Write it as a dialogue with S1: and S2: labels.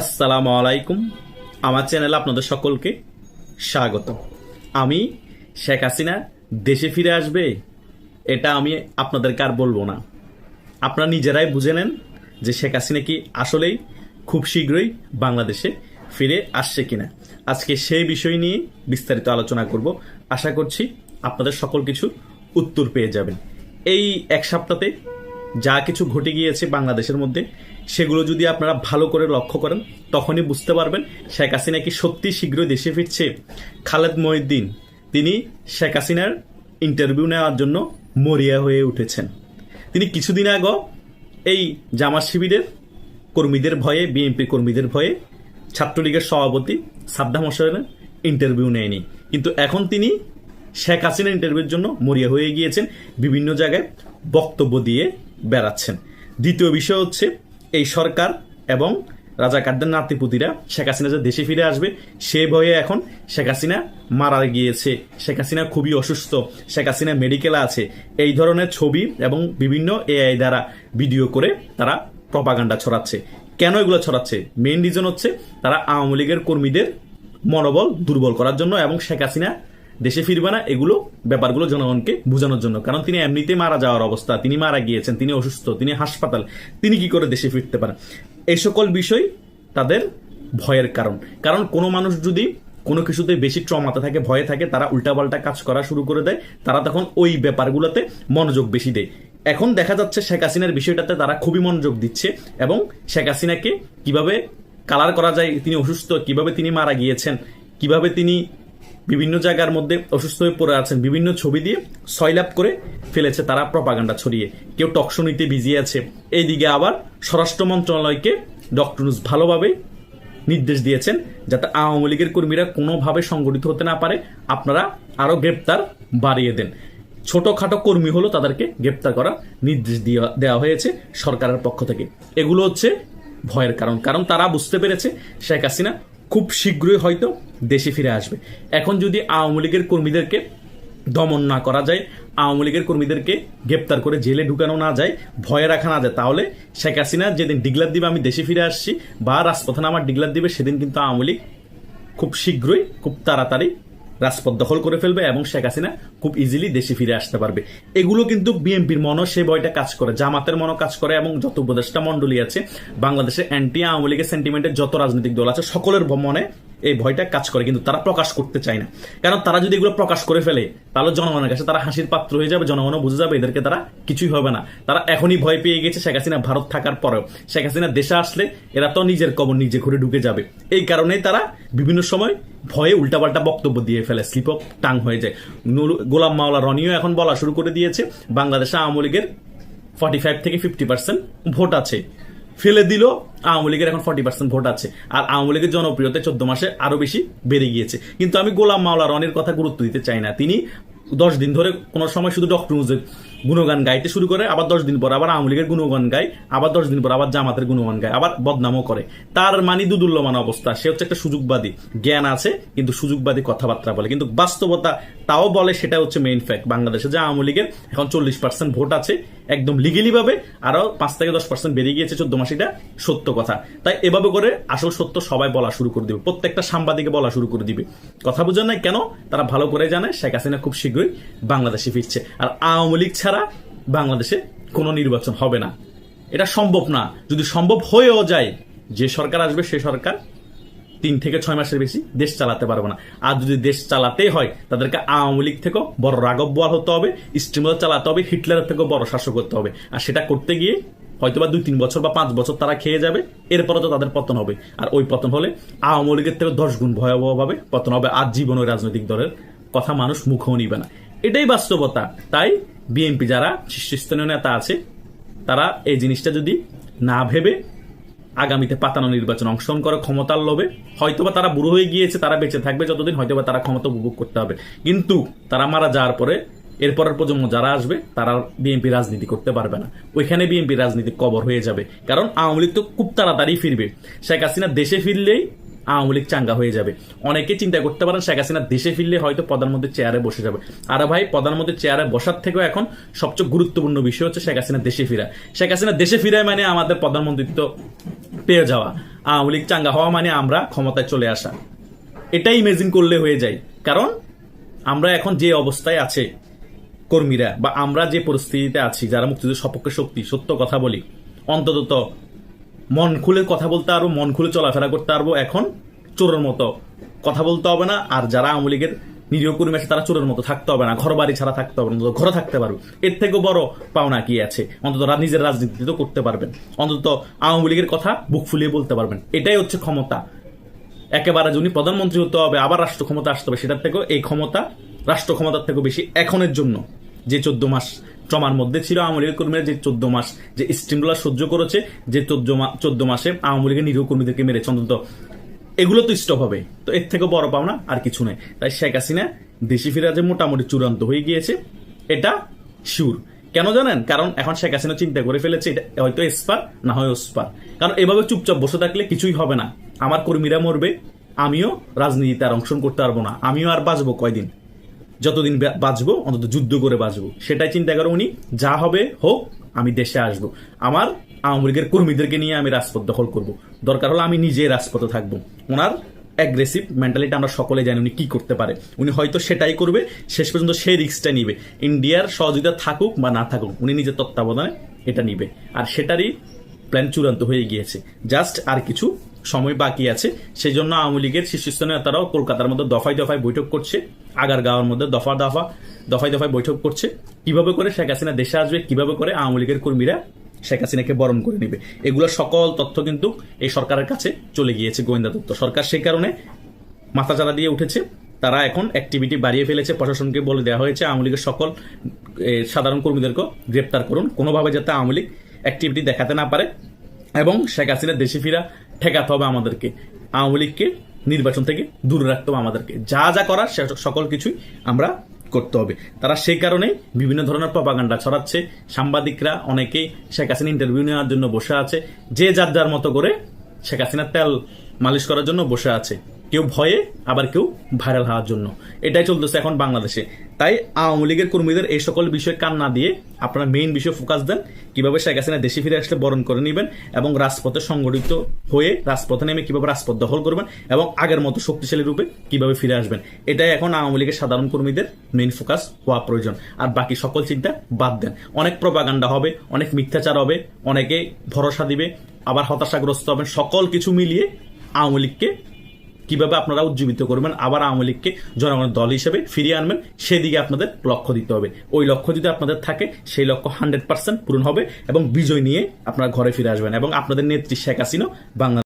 S1: আসসালামু আলাইকুম। আমার চ্যানেলে আপনাদের সকলকে স্বাগত আমি শেখ হাসিনা, দেশে ফিরে আসবে? এটা আমি আপনাদেরকে আর বলব না। আপনারা নিজেরাই বুঝে নেন যে শেখ হাসিনা কি আসলেই খুব শীঘ্রই বাংলাদেশে ফিরে আসছে কিনা। আজকে সেই বিষয় নিয়ে বিস্তারিত আলোচনা করব। আশা করছি আপনাদের সকল কিছু উত্তর পেয়ে যাবেন। এই এক সপ্তাহে যা কিছু ঘটে গিয়েছে বাংলাদেশের মধ্যে সেগুলো যদি আপনারা ভালো করে লক্ষ্য করেন, তখনই বুঝতে পারবেন শেখ হাসিনা কি সত্যি শীঘ্রই দেশে ফিরছে। খালেদ মহিউদ্দিন, তিনি শেখ হাসিনার ইন্টারভিউ নেওয়ার জন্য মরিয়া হয়ে উঠেছেন। তিনি কিছুদিন আগে এই জামাত শিবিরের কর্মীদের ভয়ে বিএনপি কর্মীদের ভয়ে ছাত্রলীগের সভাপতি সাদ্দাম হোসেনের ইন্টারভিউ নেয়নি। কিন্তু এখন তিনি শেখ হাসিনা ইন্টারভিউর জন্য মরিয়া হয়ে গিয়েছেন, বিভিন্ন জায়গায় বক্তব্য দিয়ে বেড়াচ্ছেন। দ্বিতীয় বিষয় হচ্ছে এই সরকার এবং রাজা রাজাকারদের নাতিপুতিরা শেখ হাসিনা যে দেশে ফিরে আসবে, সে ভয়ে এখন শেখ হাসিনা মারা গিয়েছে। শেখ হাসিনা খুবই অসুস্থ। শেখ হাসিনা মেডিকেলে আছে। এই ধরনের ছবি এবং বিভিন্ন এআই দ্বারা ভিডিও করে তারা প্রপাগান্ডা ছড়াচ্ছে। কেন এগুলো ছড়াচ্ছে? মেইন রিজন হচ্ছে তারা আওয়ামী লীগের কর্মীদের মনোবল দুর্বল করার জন্য এবং শেখ হাসিনা দেশে ফিরবে না, এগুলো ব্যাপারগুলো জনগণকে বোঝানোর জন্য। কারণ তিনি এমনিতে মারা যাওয়ার অবস্থা, তিনি মারা গিয়েছেন, তিনি অসুস্থ, তিনি হাসপাতাল, তিনি কি করে দেশে ফিরতে পারেন? এই সকল বিষয় তাদের ভয়ের কারণ। কারণ কোনো মানুষ যদি কোনো কিছুতে বেশি ট্রমাতে থাকে, ভয়ে থাকে, তারা উল্টাপাল্টা কাজ করা শুরু করে দেয়, তারা তখন ওই ব্যাপারগুলোতে মনোযোগ বেশি দেয়। এখন দেখা যাচ্ছে শেখ হাসিনার বিষয়টাতে তারা খুবই মনোযোগ দিচ্ছে এবং শেখ হাসিনাকে কীভাবে কালার করা যায়, তিনি অসুস্থ, কীভাবে তিনি মারা গিয়েছেন, কীভাবে তিনি বিভিন্ন জায়গার মধ্যে অসুস্থ হয়ে পড়ে আছেন। বিভিন্ন ছবি দিয়ে সয়লাপ করে ফেলেছে তারা প্রপাগান্ডা ছড়িয়ে। কেউ টকশো নিতে বিজি আছে। এইদিকে আবার স্বরাষ্ট্র মন্ত্রণালয়কে ডক্টর নুস ভালোভাবে নির্দেশ দিয়েছেন যাতে আওয়ামী লীগের কর্মীরা কোনোভাবে সংগঠিত হতে না পারে। আপনারা আরও গ্রেপ্তার বাড়িয়ে দেন। ছোটখাটো কর্মী হলো তাদেরকে গ্রেপ্তার করার নির্দেশ দেওয়া হয়েছে সরকারের পক্ষ থেকে। এগুলো হচ্ছে ভয়ের কারণ। কারণ তারা বুঝতে পেরেছে শেখ হাসিনা খুব শীঘ্রই হয়তো দেশে ফিরে আসবে। এখন যদি আওয়ামী লীগের কর্মীদেরকে দমন না করা যায়, আওয়ামী লীগের কর্মীদেরকে গ্রেপ্তার করে জেলে ঢুকানো না যায়, ভয়ে রাখা না যায়, তাহলে শেখ হাসিনা যেদিন ডিগলার দিবে, আমি দেশে ফিরে আসছি, বা রাজপথে আমার ডিগলার দিবে, সেদিন কিন্তু আওয়ামী লীগ খুব শীঘ্রই, খুব তাড়াতাড়ি রাজপথ দখল করে ফেলবে এবং শেখ হাসিনা খুব ইজিলি দেশে ফিরে আসতে পারবে। এগুলো কিন্তু বিএনপির মনও সে বয়টা কাজ করে, জামাতের মনও কাজ করে এবং যত উপদেষ্টা মন্ডলী আছে বাংলাদেশে অ্যান্টি আওয়ামী লীগের সেন্টিমেন্টের যত রাজনৈতিক দল আছে, সকলের মনে এই ভয়টা কাজ করে, কিন্তু তারা প্রকাশ করতে চায় না। কারণ তারা যদি এগুলো প্রকাশ করে ফেলে, তাহলে জনগণের কাছে তারা হাসির পাত্র হয়ে যাবে, জনগণও বুঝে যাবে, এদেরকে তারা কিছুই হবে না। তারা এখনই ভয় পেয়ে গেছে শেখ হাসিনা ভারত থাকার পরেও। শেখ হাসিনা দেশে আসলে এরা তো নিজের কবর নিজে ঘুরে ঢুকে যাবে। এই কারণেই তারা বিভিন্ন সময় ভয়ে উল্টাপাল্টা বক্তব্য দিয়ে ফেলে স্লিপ অফ টাং হয়ে যায়। গোলাম মাওলা রনিও এখন বলা শুরু করে দিয়েছে, বাংলাদেশে আওয়ামী লীগের ফর্টি ফাইভ থেকে ফিফটি পার্সেন্ট ভোট আছে। ফেলে দিল। আওয়ামী লীগের এখন ফর্টি পার্সেন্ট ভোট আছে। আর আওয়ামী লীগের জনপ্রিয়তা চোদ্দ মাসে আরও বেশি বেড়ে গিয়েছে। কিন্তু আমি গোলাম মাওলা রনের কথা গুরুত্ব দিতে চাই না। তিনি দশ দিন ধরে কোনো সময় শুধু ডক্টর গুণগান গাইতে শুরু করে, আবার দশ দিন পর আবার আওয়ামী লীগের গুণগান গায়, আবার দশ দিন পর আবার জামাতের গুণগান গায়, আবার বদনামও করে। তার মানে দুদুল্যমান অবস্থা। সে হচ্ছে একটা সুযোগবাদী। জ্ঞান আছে, কিন্তু সুযোগবাদী কথাবার্তা বলে। কিন্তু বাস্তবতা তাও বলে, সেটা হচ্ছে মেইন ফ্যাক্ট বাংলাদেশে যে আওয়ামী লীগের এখন চল্লিশ পার্সেন্ট ভোট আছে, একদম লিগেলি ভাবে আরও পাঁচ থেকে দশ পার্সেন্ট বেড়ে গিয়েছে চোদ্দ মাস, এটা সত্য কথা। তাই এভাবে করে আসল সত্য সবাই বলা শুরু করে দিবে। প্রত্যেকটা সাংবাদিকে বলা শুরু করে দিবে। কথা বুঝেন না কেন? তারা ভালো করে জানে, শেখ হাসিনা খুব শীঘ্রই বাংলাদেশে ফিরছে। আর আওয়ামী লীগ ছাড়া বাংলাদেশে কোনো নির্বাচন হবে না। এটা সম্ভব না। যদি সম্ভব হয়েও যায়, যে সরকার আসবে, সে সরকার তিন থেকে ছয় মাসের বেশি দেশ চালাতে পারবে না। আর যদি দেশ চালাতে হয়, তাদেরকে আওয়ামী লীগ থেকেও বড় রাগব বোয়াল হতে হবে স্টিমার চালাতে হবে হিটলারের থেকেও বড় শাসক করতে হবে। আর সেটা করতে গিয়ে হয়তোবা দুই তিন বছর বা পাঁচ বছর তারা খেয়ে যাবে এরপরে তো তাদের পতন হবে। আর ওই পতন হলে আওয়ামী লীগের থেকে দশ গুণ ভয়াবহভাবে পতন হবে। আর জীবন ওই রাজনৈতিক দলের কথা মানুষ মুখেও নিবে না। এটাই বাস্তবতা। তাই বিএনপি যারা শীর্ষস্থানীয় নেতা আছে, তারা এই জিনিসটা যদি না ভেবে আগামীতে পাতানো নির্বাচন অংশগ্রহণ করে ক্ষমতার লোভে, হয়তোবা তারা বুড়ো হয়ে গিয়েছে, তারা বেঁচে থাকবে, যতদিন হয়তোবা তারা ক্ষমতা উপভোগ করতে হবে। কিন্তু তারা মারা যাওয়ার পরে, এরপরের প্রজন্ম যারা আসবে, তারা বিএনপি রাজনীতি করতে পারবে না। ওইখানে বিএনপি রাজনীতি কবর হয়ে যাবে। কারণ আওয়ামী লীগ তো খুব তাড়াতাড়ি ফিরবে। শেখ হাসিনা দেশে ফিরলেই আওয়ামী লীগ চাঙ্গা হয়ে যাবে। অনেকে চিন্তা করতে পারেন শেখ হাসিনা দেশে ফিরলে হয়তো প্রধানমন্ত্রী চেয়ারে বসে যাবে। আর ভাই প্রধানমন্ত্রী চেয়ারে বসার থেকেও এখন সবচেয়ে গুরুত্বপূর্ণ বিষয় হচ্ছে শেখ হাসিনা দেশে ফিরা। শেখ হাসিনা দেশে ফিরায় মানে আমাদের প্রধানমন্ত্রিত্ব পেয়ে যাওয়া। আওয়ামী লীগ চাঙ্গা হওয়া মানে আমরা ক্ষমতায় চলে আসা। এটাই ইমেজিন করলে হয়ে যায়। কারণ আমরা এখন যে অবস্থায় আছে কর্মীরা বা আমরা যে পরিস্থিতিতে আছি, যারা মুক্তিযুদ্ধের সপক্ষে শক্তি, সত্য কথা বলি, অন্তত মন খুলে কথা বলতে পারব মন খুলে চলাফেরা করতে পারব এখন চোরের মতো। কথা বলতে হবে না, আর যারা আওয়ামী লীগের নিরীহ কর্মী আছে, তারা চোরের মতো থাকতে হবে না ঘর বাড়ি ছাড়া থাকতে হবে না ঘরে থাকতে পারবে এর থেকেও বড় পাওনা কি আছে? অন্তত নিজের রাজনীতি তো করতে পারবেন। অন্তত আওয়ামী লীগের কথা বুক ফুলিয়ে বলতে পারবেন। এটাই হচ্ছে ক্ষমতা। একেবারে যিনি প্রধানমন্ত্রী হতে হবে, আবার রাষ্ট্র ক্ষমতা আসতে হবে, সেটার থেকেও এই ক্ষমতা রাষ্ট্র ক্ষমতার থেকেও বেশি এখনের জন্য, যে চোদ্দ মাস ট্রমার মধ্যে ছিল আওয়ামী লীগের কর্মীরা যে চোদ্দ মাস যে স্টিমগুলো সহ্য করেছে, যে চোদ্দ চোদ্দ মাসে আওয়ামী লীগের নিরীহ কর্মীদেরকে মেরেছে অন্তত এগুলো তো স্টপ হবে। তো এর থেকে বড় পাওনা আর কিছু নেই। তাই শেখ হাসিনা দেশি ফিরা যে মোটামুটি চূড়ান্ত হয়ে গিয়েছে। এটা শিওর কেন জানেন? কারণ এখন শেখ হাসিনা চিন্তা করে ফেলেছে, এটা হয়তো এসপার না হয় ওসপার কারণ এভাবে চুপচাপ বসে থাকলে কিছুই হবে না। আমার কর্মীরা মরবে, আমিও রাজনীতিতে আর অংশগ্রহণ করতে পারব না। আমিও আর বাঁচবো কয়দিন? যতদিন বাঁচবো, অন্তত যুদ্ধ করে বাঁচবো। সেটাই চিন্তা করো উনি, যা হবে হোক, আমি দেশে আসব। আমার আওয়ামী লীগের কর্মীদেরকে নিয়ে আমি রাজপথ দখল করব। দরকার হলে আমি নিজে রাজপথে থাকব। ওনার অ্যাগ্রেসিভ মেন্টালিটি আমরা সকলে জানি উনি কী করতে পারে। উনি হয়তো সেটাই করবে, শেষ পর্যন্ত সেই রিক্সটা নিবে। ইন্ডিয়ার সহযোগিতা থাকুক বা না থাকুক, উনি নিজের তত্ত্বাবধানে এটা নিবে। আর সেটারই প্ল্যান চূড়ান্ত হয়ে গিয়েছে। জাস্ট আর কিছু সময় বাকি আছে। সেই জন্য আওয়ামী লীগের শীর্ষস্থানীয় নেতারাও কলকাতার মধ্যে দফায় দফায় বৈঠক করছে। আগারগাঁওয়ের মধ্যে দফা দফা, দফায় দফায় বৈঠক করছে। কীভাবে করে শেখ হাসিনা দেশে আসবে, কীভাবে করে আওয়ামী লীগের কর্মীরা শেখ হাসিনাকে বরণ করে নেবে। এগুলো সকল তথ্য কিন্তু এই সরকারের কাছে চলে গিয়েছে গোয়েন্দা তথ্য। সরকার সেই কারণে মাথাচাড়া দিয়ে উঠেছে। তারা এখন অ্যাক্টিভিটি বাড়িয়ে ফেলেছে। প্রশাসনকে বলে দেওয়া হয়েছে, আওয়ামী লীগের সকল সাধারণ কর্মীদেরকে গ্রেপ্তার করুন। কোনোভাবে যাতে আওয়ামী লীগ অ্যাক্টিভিটি দেখাতে না পারে। এবং শেখ হাসিনা দেশে ফিরা ঠেকাতে হবে আমাদেরকে। আওয়ামী লীগকে নির্বাচন থেকে দূরে রাখতে হবে আমাদেরকে। যা যা করার সকল কিছুই আমরা করতে হবে। তারা সেই কারণে বিভিন্ন ধরনের প্রপাগান্ডা ছড়াচ্ছে। সাংবাদিকরা অনেকেই শেখ হাসিনা ইন্টারভিউ নেওয়ার জন্য বসে আছে। যে যার যার মতো করে শেখ হাসিনার তেল মালিশ করার জন্য বসে আছে। কেউ ভয়ে, আবার কেউ ভাইরাল হওয়ার জন্য। এটাই চলতেছে এখন বাংলাদেশে। তাই আওয়ামী লীগের কর্মীদের এই সকল বিষয়ে কান না দিয়ে আপনারা মেইন বিষয়ে ফোকাস দেন। কীভাবে শেখ হাসিনা দেশে ফিরে আসলে বরণ করে নেবেন এবং রাজপথে সংগঠিত হয়ে রাজপথে নেমে কীভাবে রাজপথ দখল করবেন এবং আগের মতো শক্তিশালী রূপে কীভাবে ফিরে আসবেন, এটাই এখন আওয়ামী লীগের সাধারণ কর্মীদের মেইন ফোকাস হওয়া প্রয়োজন। আর বাকি সকল চিন্তা বাদ দেন। অনেক প্রপাগান্ডা হবে, অনেক মিথ্যাচার হবে, অনেকে ভরসা দিবে, আবার হতাশাগ্রস্ত হবেন। সকল কিছু মিলিয়ে আওয়ামী লীগকে কীভাবে আপনারা উজ্জীবিত করবেন, আবার আওয়ামী লীগকে জনগণের দল হিসেবে ফিরিয়ে আনবেন, সেদিকে আপনাদের লক্ষ্য দিতে হবে। ওই লক্ষ্য যদি আপনাদের থাকে, সেই লক্ষ্য হান্ড্রেড পার্সেন্ট পূরণ হবে এবং বিজয় নিয়ে আপনারা ঘরে ফিরে আসবেন এবং আপনাদের নেত্রী শেখ হাসিনা বাংলা